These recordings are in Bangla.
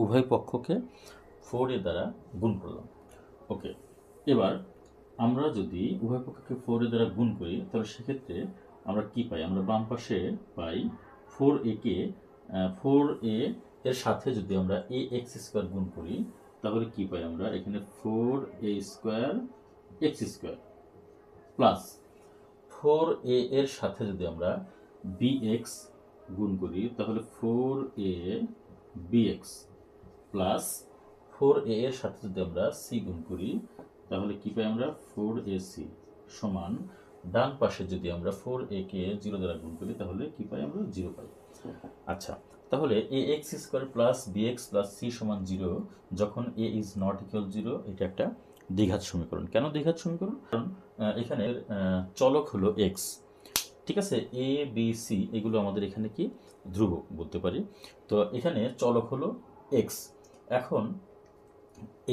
উভয় পক্ষকে ফোর এ দ্বারা গুণ করলাম। ওকে এবার আমরা যদি উভয় পক্ষকে ফোর এ দ্বারা গুণ করি, তাহলে সেক্ষেত্রে আমরা কি পাই? আমরা বাম পাশে pi four A K four A এর সাথে যদি আমরা এ এক্স স্কোয়ার গুণ করি, তাহলে কি পাই আমরা? এখানে four A square X square plus four A এর সাথে যদি আমরা বি এক্স গুণ করি, তাহলে four A B X plus four A এর সাথে যদি আমরা সি গুণ করি, তাহলে কি পাই আমরা? ফোর এ সি সমান ডান পাশে যদি আমরা ফোর এ কে জিরো দ্বারা গুণ করি, তাহলে কি পাই আমরা? জিরো পাই। আচ্ছা তাহলে A X square plus B X plus C সমান জিরো যখন A is not equal zero এটা একটা দ্বিঘাত সমীকরণ। কেন দ্বিঘাত সমীকরণ? কারণ এখানে চলক হলো এক্স ঠিক আছে? এ বি সি এগুলো আমাদের এখানে কি? ধ্রুব বলতে পারি। তো এখানে চলক হলো এক্স এখন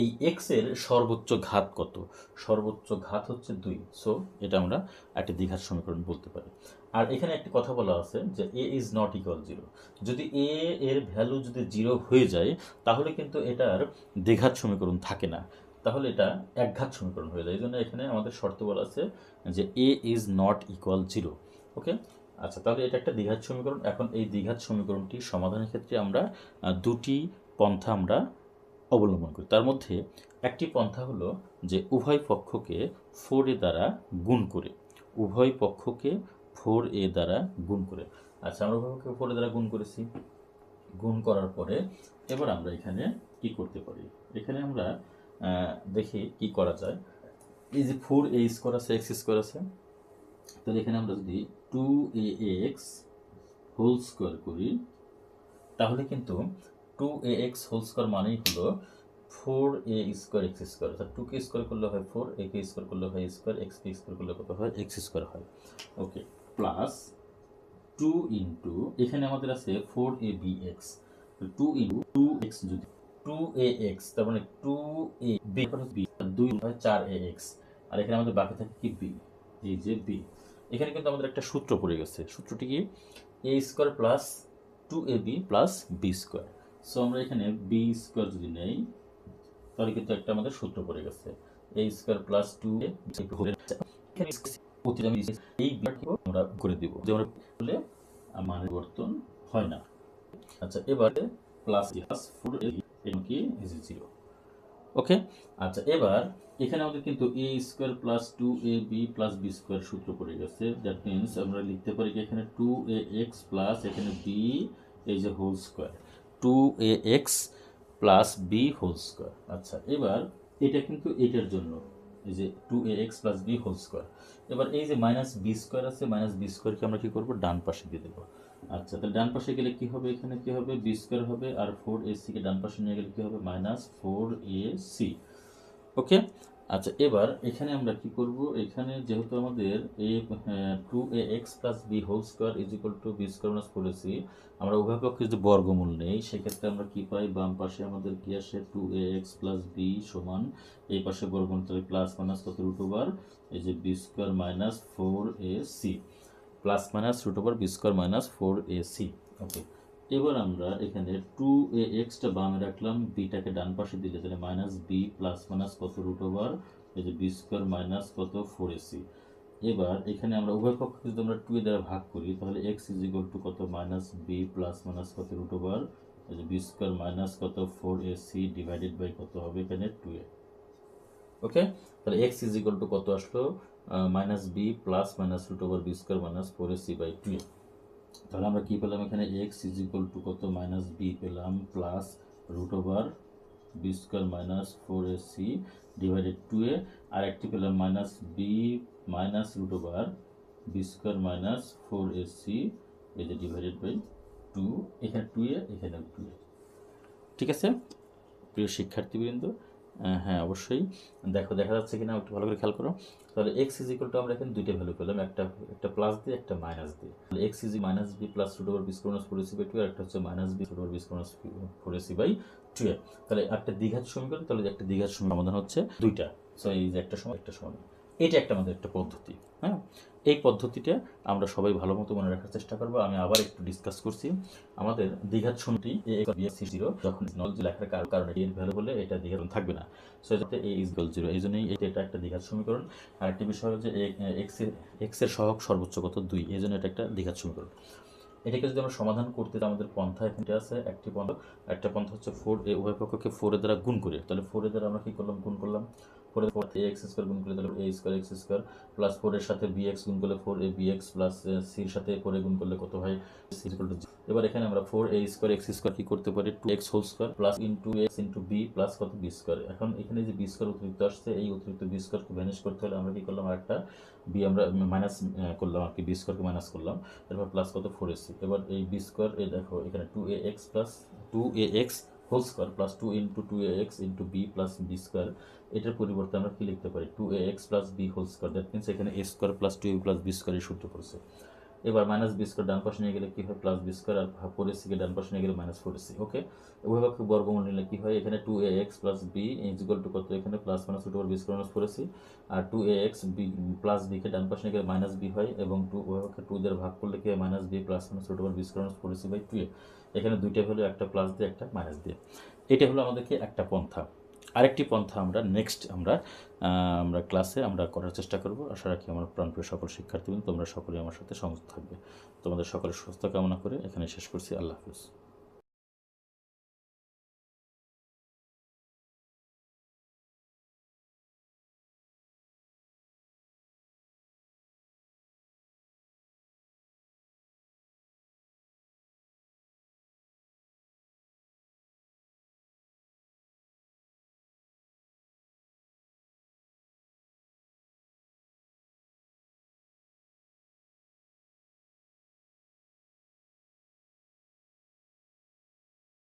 এই এক্সের সর্বোচ্চ ঘাত কত? সর্বোচ্চ ঘাত হচ্ছে দুই। সো এটা আমরা একটা দ্বিঘাত সমীকরণ বলতে পারি। আর এখানে একটি কথা বলা আছে যে A is not equal zero যদি এ এর ভ্যালু যদি জিরো হয়ে যায়, তাহলে কিন্তু এটার দ্বিঘাত সমীকরণ থাকে না। তাহলে এটা একঘাত সমীকরণ হয়ে যায়। এই জন্য এখানে আমাদের শর্ত বলা আছে যে A is not equal zero okay আচ্ছা তাহলে এটা একটা দ্বিঘাত সমীকরণ। এখন এই দ্বিঘাত সমীকরণটি সমাধানের ক্ষেত্রে আমরা দুটি পন্থা আমরা অবলম্বন করি। তার মধ্যে একটি পন্থা হলো যে উভয় পক্ষকে ফোর এ দ্বারা গুণ করে। উভয় পক্ষকে ফোর এ দ্বারা গুণ করে। আচ্ছা আমরা উভয় পক্ষকে ফোর এ দ্বারা গুণ করেছি। গুণ করার পরে এবার আমরা এখানে কি করতে পারি? এখানে আমরা দেখি কি করা যায়। এই যে ফোর এ স্কোয়ার আছে, এক্স স্কোয়ার আছে, তাহলে এখানে আমরা যদি two A X whole square করি, তাহলে কিন্তু two A X whole square মানেই হলো four A square X square অর্থাৎ টু কে স্কোয়ার করলে হয় ফোর এ কে স্কোয়ার করলে হয় স্কোয়ার এক্স কে স্কোয়ার করলে কত হয়? এক্স স্কোয়ার হয়। ওকে প্লাস টু ইন্টু এখানে আমাদের আছে four A B X two into two X যদি টু এ এক্স তার মানে টু এ বি বি দুই হয় চার এ এক্স আর এখানে আমাদের বাকি থাকে কি বি এই যে বি এখানে কিন্তু আমাদের একটা সূত্র পড়ে গেছে। সূত্রটি কি? A square plus two A B plus B square so আমরা এখানে বি স্কোয়ার যদি নেই, তাহলে কিন্তু একটা আমাদের সূত্র পড়ে গেছে। এ স্কোয়ার প্লাস টু এই আমরা করে দিব। যে আমরা করলে মান পরিবর্তন হয় না। আচ্ছা এবারে প্লাস প্লাস ফোর কি? ইজ জিরো ওকে আচ্ছা এবার এখানে আমাদের কিন্তু A square plus two A B plus B square সূত্র পড়ে গেছে। দ্যাট মিনস আমরা লিখতে পারি এখানে টু এ এক্স প্লাস এখানে বি এই যে whole square two A X plus B whole square আচ্ছা এবার এটা কিন্তু এটার জন্য, এই যে two A X plus B whole square এবার এই যে মাইনাস বি স্কোয়ার আছে মাইনাস বি স্কোয়ারকে আমরা কি করব? ডান পাশে দিয়ে দেবো। আচ্ছা তাহলে ডান পাশে গেলে কি হবে? এখানে কি হবে? বি স্কোয়ার হবে আর ফোর এ সিকে ডান পাশে নিয়ে গেলে কি হবে? Minus four A C okay আচ্ছা এবার এখানে আমরা কি করব? এখানে যেহেতু আমাদের A two A X plus B whole square is equal to B square minus four AC আমরা উভয় পক্ষে যদি বর্গমূল নেই, সেক্ষেত্রে আমরা কি পাই? বাম পাশে আমাদের কি আসে? Two A X plus B সমান, এই পাশে বর্গমূল তাহলে প্লাস মাইনাস কত? রুট ওভার এই যে B square minus four A C plus minus root over B square minus four A C okay এবার আমরা এখানে টু এ এক্সটা বামে রাখলাম বিটাকে ডান পাশে দিলে তাহলে মাইনাস বি প্লাস মাইনাস কত রুট ওভার এই যে বি স্কোয়ার মাইনাস কত? ফোর এসি এবার এখানে আমরা উভয় পক্ষকে যদি আমরা টু এ দ্বারা ভাগ করি, তাহলে এক্স ইজ ইকুয়াল টু কত? মাইনাস বি প্লাস মাইনাস কত রুট ওভার এই যে বি স্কোয়ার মাইনাস কত? ফোর এসি ডিভাইডেড বাই কত হবে এখানে টু এ ওকে তাহলে এক্স ইজ ইকুয়াল টু কত আসলো? Minus B plus minus root over B square minus four AC by two A তাহলে আমরা কি পেলাম এখানে? এক্স ইজ ইকুয়াল টু কত? মাইনাস বি পেলাম plus root over B square minus four A C divided to A আর একটি পেলাম minus B minus root over B square minus four A C এই যে ডিভাইডেড বাই টু এখানে টু এ এখানে টু এ ঠিক আছে? প্রিয় শিক্ষার্থীবৃন্দ হ্যাঁ অবশ্যই। দেখো, দেখা যাচ্ছে কিনা, একটু ভালো করে খেয়াল করো। তাহলে এক্স ইজ ইকুয়াল টু আমরা এখানে দুইটা ভ্যালু পেলাম, একটা একটা প্লাস দিয়ে, একটা মাইনাস দিয়ে। তাহলে X is minus B plus root over B square four AC by two আর একটা হচ্ছে minus B root over square four AC by two তাহলে একটা দ্বিঘাত সমীকরণ, তাহলে একটা দীঘার সমীকরণ সমাধান হচ্ছে দুইটা। সো এই যে একটা সময় একটা সময় এটা একটা আমাদের একটা পদ্ধতি হ্যাঁ? এই পদ্ধতিটা আমরা সবাই ভালো মতো মনে রাখার চেষ্টা করব। আমি আবার একটু ডিসকাস করছি। আমাদের দীঘার বিএসসি জিরো যখন নলেজ লেখার কার- কারণে এর ভ্যালু হলে এটা দ্বিঘাত থাকবে না। সো যাতে এ ইজ ইকুয়াল জিরো এই জন্যই এটা একটা দীঘার সমীকরণ। আর একটি বিষয় হচ্ছে এক্সের এক্সের সহগ সর্বোচ্চ কত? দুই, এই জন্য এটা একটা দীঘার সমীকরণ। এটাকে যদি আমরা সমাধান করতে আমাদের পন্থা এখানে আছে, একটি পন্থা। একটা পন্থা হচ্ছে ফোর এ উভয় পক্ষকে ফোরের দ্বারা গুণ করে। তাহলে ফোরের দ্বারা আমরা কি করলাম? গুণ করলাম। ফোরের ফোর এ এক্স স্কোয়ার গুণ করলে তাহলে A square X square plus ফোরের সাথে বি এক্স গুণ করলে four A B X plus সির সাথে ফোর এ গুণ করলে কত হয়? সি ইকুয়াল টু এবার এখানে আমরা four A square X square কি করতে পারি? Two X whole square plus into X into B plus কত বি স্কোয়ার এখন এখানে যে বি স্কোয়ার অতিরিক্ত আসছে, এই অতিরিক্ত বি স্কোয়ারকে ভ্যানিশ করতে হলে আমরা কি করলাম? আরেকটা বি আমরা মাইনাস করলাম আর কি বি স্কোয়ারকে মাইনাস করলাম। এরপর প্লাস কত? ফোর এসি এবার এই বি স্কোয়ার দেখো, এখানে two A X plus two A X whole square plus two into two A X into B plus B square এটার পরিবর্তে আমরা কি লিখতে পারি? Two A X plus B whole square that means এখানে A square plus two plus B স্কোয়ারের সূত্র পড়ছে। এবার মাইনাস বি স্কোয়ার ডান পাশে নিয়ে গেলে কি হয়? প্লাস বি স্কোয়ার আর ফোর এসিকে ডান পাশে নিয়ে গেলে মাইনাস ফোর এসি ওকে উভয়পক্ষে বর্গমূল নিলে কি হয়? এখানে two A X plus B equal two কত এখানে? Plus minus two B square minus four AC R two A X B plus বিকে ডান পাশে নিয়ে গেলে মাইনাস বি হয়, এবং টু উভয়পক্ষে টু দিয়ে ভাগ করলে কি হয়? Minus B plus minus two B square minus four AC by two A এখানে দুইটা ভ্যালু একটা প্লাস দিয়ে, একটা মাইনাস দিয়ে। এটা হলো আমাদেরকে একটা পন্থা। আরেকটি পন্থা আমরা নেক্সট আমরা আমরা ক্লাসে আমরা করার চেষ্টা করব। আশা রাখি আমার প্রাণপ্রিয় সকল শিক্ষার্থীবৃন্দ, তোমরা সকলে আমার সাথে সংযুক্ত থাকবে। তোমাদের সকলের সুস্থ কামনা করে এখানে শেষ করছি। আল্লাহ হাফিজ।